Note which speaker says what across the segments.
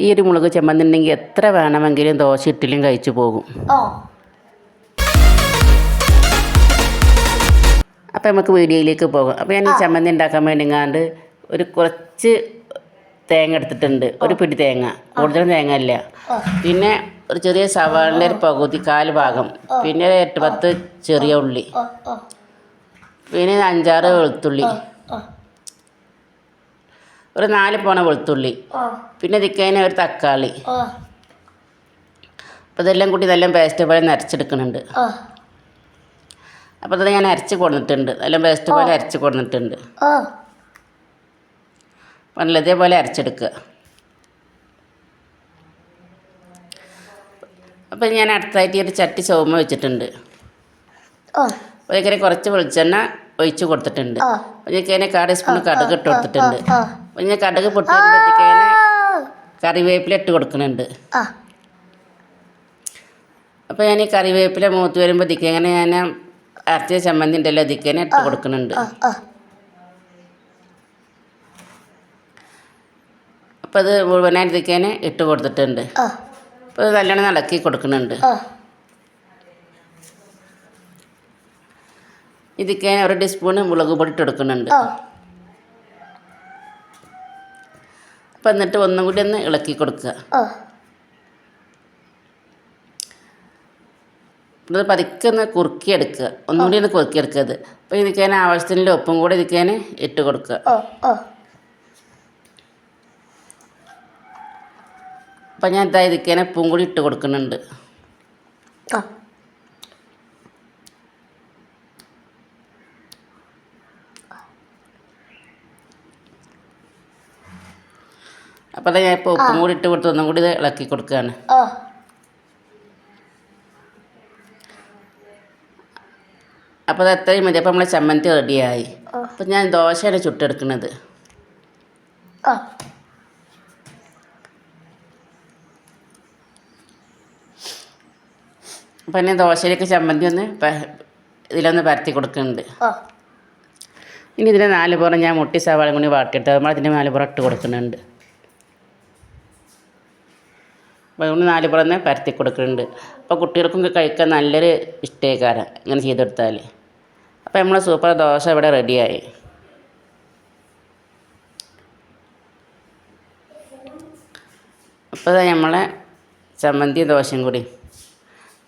Speaker 1: ഈ ഒരു മുളക് ചമ്മന്തി ഉണ്ടെങ്കിൽ എത്ര വേണമെങ്കിലും ദോശ ഇട്ടിലും കഴിച്ചു പോകും. അപ്പം നമുക്ക് വീഡിയോയിലേക്ക് പോകാം. അപ്പോൾ ഞാൻ ഈ ചമ്മന്തി ഉണ്ടാക്കാൻ വേണ്ടിങ്ങാണ്ട് ഒരു കുറച്ച് തേങ്ങ എടുത്തിട്ടുണ്ട്. ഒരു പിടി തേങ്ങ. കൂടുതലും തേങ്ങ ഇല്ല പിന്നെ ഒരു ചെറിയ സവാളിന്റെ ഒരു പകുതി കാൽ ഭാഗം. പിന്നെ ഒരു എട്ട് പത്ത് ചെറിയ ഉള്ളി. പിന്നെ അഞ്ചാറ് വെളുത്തുള്ളി. ഒരു നാല് പോണ വെളുത്തുള്ളി. പിന്നെ ഇതിക്കതിന് ഒരു തക്കാളി. അപ്പോൾ ഇതെല്ലാം കൂടി ഇതെല്ലാം പേസ്റ്റ് പോലെ നരച്ചെടുക്കുന്നുണ്ട് അപ്പോൾ അത് ഞാൻ അരച്ച് കൊടുത്തിട്ടുണ്ട്. എല്ലാം പേസ്റ്റ് പോലെ അരച്ച് കൊടുത്തിട്ടുണ്ട്. നല്ല ഇതേപോലെ അരച്ചെടുക്കുക. അപ്പോൾ ഞാൻ അടുത്തായിട്ട് ഈ ഒരു ചട്ടി ചുവമ വെച്ചിട്ടുണ്ട്. അപ്പോൾ ഇങ്ങനെ കുറച്ച് വെളിച്ചെണ്ണ ഒഴിച്ച് കൊടുത്തിട്ടുണ്ട്. അതിനെ കാട് സ്പൂൺ കടുക് ഇട്ട് കൊടുത്തിട്ടുണ്ട്. പഞ്ഞ കടുക് പൊട്ടി പറ്റിക്കേനെ കറിവേപ്പില ഇട്ട് കൊടുക്കുന്നുണ്ട്.
Speaker 2: അപ്പൊ
Speaker 1: അപ്പോൾ ഞാൻ ഈ കറിവേപ്പില മൂത്ത് വരുമ്പോഴത്തേക്ക് ദിക്കേനെ ഞാൻ അരച്ച ചമ്മന്തി ഉണ്ടല്ലോ അതിക്കേനെ ഇട്ട് കൊടുക്കുന്നുണ്ട്.
Speaker 2: അപ്പൊ
Speaker 1: അപ്പോൾ അത് മുഴുവനായിട്ട് ദിക്കേനെ ഇട്ട് കൊടുത്തിട്ടുണ്ട്.
Speaker 2: അപ്പൊ
Speaker 1: അപ്പോൾ നല്ലോണം ഇളക്കി കൊടുക്കുന്നുണ്ട്.
Speaker 2: ഓ
Speaker 1: ഇതിക്കേനെ ഒരു ടീസ്പൂൺ മുളക് പൊടി
Speaker 2: ഇട്ടെടുക്കുന്നുണ്ട്
Speaker 1: അപ്പം എന്നിട്ട് ഒന്നും കൂടി ഒന്ന് ഇളക്കി കൊടുക്കുക. ഇത് പതുക്കെ എടുക്കുക കുറുക്കിയെടുക്കുക. ഒന്നും കൂടി ഒന്ന് കുറുക്കിയെടുക്കുക അത് അപ്പോൾ ഇതിക്കേനെ ആവശ്യത്തിനുള്ള ഉപ്പും കൂടി ഇതിക്കേനെ ഇട്ട് കൊടുക്കുക. അപ്പം ഞാൻ ഇതാ ഇതിക്കേനെ ഉപ്പും കൂടി ഇട്ട് കൊടുക്കുന്നുണ്ട്. അപ്പോൾ അതാ ഞാൻ ഇപ്പോൾ ഉപ്പും കൂടി ഇട്ട് കൊടുത്ത് ഒന്നും കൂടി ഇത് ഇളക്കി കൊടുക്കുകയാണ്
Speaker 2: ഓ.
Speaker 1: അപ്പോൾ അത് എത്രയും മതി. അപ്പോൾ നമ്മളെ ചമ്മന്തി റെഡിയായി
Speaker 2: ഓ.
Speaker 1: അപ്പോൾ ഞാൻ ദോശയാണ് ചുട്ടെടുക്കണത്.
Speaker 2: ഓ
Speaker 1: അപ്പോൾ ഞാൻ ദോശയിലേക്ക് ചമ്മന്തി ഒന്ന് ഇതിലൊന്ന് പരത്തി കൊടുക്കുന്നുണ്ട്
Speaker 2: ഓ
Speaker 1: ഇനി ഇതിന്റെ നാല് പുറം ഞാൻ മുട്ടി സവാളയും കൂടി വാട്ടിയിട്ട് നമ്മൾ അതിന്റെ നാല് പുറം ഇട്ട് കൊടുക്കുന്നുണ്ട്. അപ്പോൾ അതുകൊണ്ട് നാല് പുറം തന്നെ പരത്തി കൊടുക്കുന്നുണ്ട്. അപ്പോൾ കുട്ടികൾക്കും കഴിക്കാൻ നല്ലൊരു ഇഷ്ടേക്കാരം ഇങ്ങനെ ചെയ്തെടുത്താൽ അപ്പോൾ നമ്മളെ സൂപ്പർ ദോശ ഇവിടെ റെഡിയായി. അപ്പോൾ നമ്മളെ ചമ്മന്തി ദോശയും കൂടി.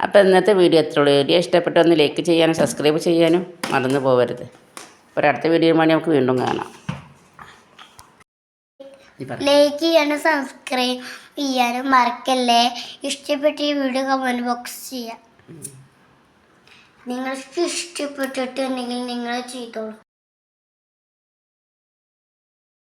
Speaker 1: അപ്പോൾ ഇന്നത്തെ വീഡിയോ എത്ര ഉള്ളൂ. വീഡിയോ ഇഷ്ടപ്പെട്ടൊന്ന് ലൈക്ക് ചെയ്യാനും സബ്സ്ക്രൈബ് ചെയ്യാനും മറന്നു പോകരുത് അപ്പോൾ അടുത്ത വീഡിയോ വേണ്ടി നമുക്ക് വീണ്ടും കാണാം.
Speaker 2: ലൈക്ക് ചെയ്യാനും സബ്സ്ക്രൈബ് ചെയ്യാനും മറക്കല്ലേ? ഇഷ്ടപ്പെട്ട ഈ വീഡിയോ കമന്റ് ബോക്സ് ചെയ്യാം. നിങ്ങൾക്ക് ഇഷ്ടപ്പെട്ടിട്ടുണ്ടെങ്കിൽ നിങ്ങൾ ചെയ്തോളൂ.